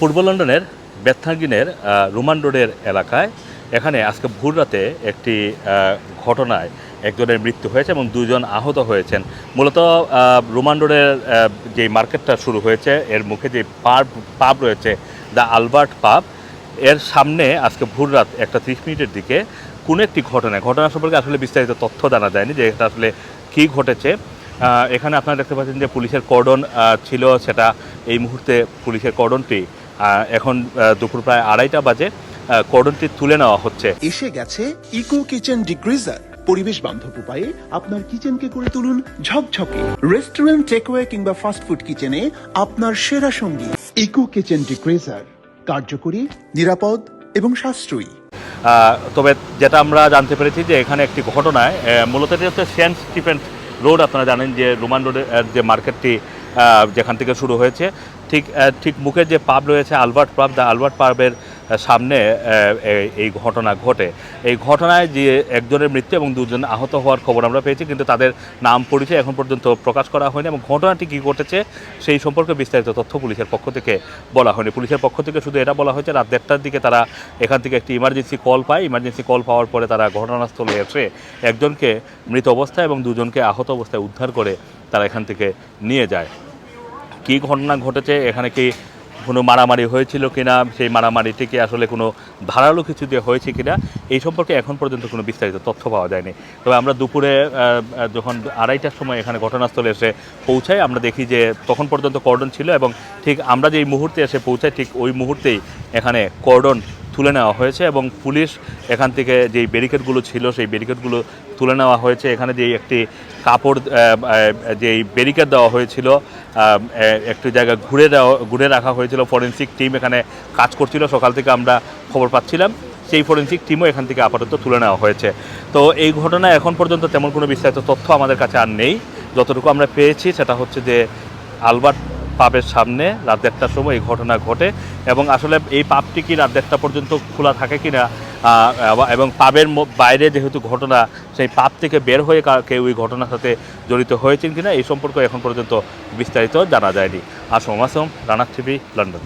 পূর্ব লন্ডনের বেথাঙ্গিনের রোমান রোডের এলাকায়। এখানে আজকে ভোর রাতে একটি ঘটনায় একজনের মৃত্যু হয়েছে এবং দুজন আহত হয়েছেন। মূলত রোমান রোডের যে মার্কেটটা শুরু হয়েছে, এর মুখে যে পাব পাব রয়েছে, দ্য আলবার্ট পাব, এর সামনে আজকে ভোর রাত একটা ত্রিশ মিনিটের দিকে কোনো একটি ঘটনা ঘটনা সম্পর্কে আসলে বিস্তারিত তথ্য জানা যায়নি যে এটা আসলে কী ঘটেছে। এখানে আপনারা দেখতে পাচ্ছেন যে পুলিশের কর্ডন ছিল সেটা এই মুহূর্তে পুলিশের কর্ডনটি এখন দুপুর প্রায় আড়াইটা বাজে কর্ডনটি তুলে নেওয়া হচ্ছে। এসে গেছে ইকো কিচেন ডিগ্রিজার। পরিবেশ বান্ধব উপায়ে আপনার কিচেনকে করে তুলুন ঝকঝকে। রেস্টুরেন্ট টেকওয়ে কিংবা ফাস্ট ফুড কিচেনে আপনার সেরা সঙ্গী ইকো কিচেন ডিগ্রিজার। কার্যকরী নিরাপদ এবং সাশ্রয়ী। তবে যেটা আমরা জানতে পেরেছি যে এখানে একটি ঘটনায় মূলত এটি হচ্ছে সেন্ট স্টিফেন রোড। আপনারা জানেন যে রোমান রোডের যে মার্কেটটি যেখান থেকে শুরু হয়েছে ঠিক ঠিক মুখে যে পাব রয়েছে আলবার্ট পাব দ্য আলবার্ট পাবের সামনে এই ঘটনা ঘটে। এই ঘটনায় যে একজনের মৃত্যু এবং দুজন আহত হওয়ার খবর আমরা পেয়েছি, কিন্তু তাদের নাম পরিচয় এখন পর্যন্ত প্রকাশ করা হয়নি এবং ঘটনাটি কী ঘটেছে সেই সম্পর্কে বিস্তারিত তথ্য পুলিশের পক্ষ থেকে বলা হয়নি। পুলিশের পক্ষ থেকে শুধু এটা বলা হয়েছে, রাত দেড়টার দিকে তারা এখান থেকে একটি ইমার্জেন্সি কল পায়। ইমার্জেন্সি কল পাওয়ার পরে তারা ঘটনাস্থলে এসে একজনকে মৃত অবস্থায় এবং দুজনকে আহত অবস্থায় উদ্ধার করে তারা এখান থেকে নিয়ে যায়। কী ঘটনা ঘটেছে? এখানে কি কোনো মারামারি হয়েছিল কিনা? সেই মারামারিতে কি আসলে কোনো ধারালো কিছু দিয়ে হয়েছে কিনা? এই সম্পর্কে এখন পর্যন্ত কোনো বিস্তারিত তথ্য পাওয়া যায়নি। তবে আমরা দুপুরে যখন আড়াইটার সময় এখানে ঘটনাস্থলে এসে পৌঁছাই, আমরা দেখি যে তখন পর্যন্ত কর্ডন ছিল এবং ঠিক আমরা যেই মুহূর্তে এসে পৌঁছাই, ঠিক ওই মুহূর্তেই এখানে কর্ডন তুলে নেওয়া হয়েছে এবং পুলিশ এখান থেকে যেই ব্যারিকেডগুলো ছিল, সেই ব্যারিকেডগুলো তুলে নেওয়া হয়েছে। এখানে যেই একটি কাপড় যেই ব্যারিকেড দেওয়া হয়েছিল একটি জায়গা ঘুরে দেওয়া, ঘুরে রাখা হয়েছিল। ফরেন্সিক টিম এখানে কাজ করছিল। সকাল থেকে আমরা খবর পাচ্ছিলাম। সেই ফরেন্সিক টিমও এখান থেকে আপাতত তুলে নেওয়া হয়েছে। তো এই ঘটনায় এখন পর্যন্ত তেমন কোনো বিস্তারিত তথ্য আমাদের কাছে আর নেই। যতটুকু আমরা পেয়েছি, সেটা হচ্ছে যে আলবার্ট পাবের সামনে রাত দেড়টার সময় এই ঘটনা ঘটে এবং আসলে এই পাপটি কি রাত দেড়টা পর্যন্ত খোলা থাকে কি না এবং পাবের বাইরে যেহেতু ঘটনা, সেই পাপ থেকে বের হয়ে কেউ এই ঘটনার সাথে জড়িত হয়েছেন কিনা, এই সম্পর্কে এখন পর্যন্ত বিস্তারিত জানা যায়নি। আসম আসম রানার টিভি, লন্ডন।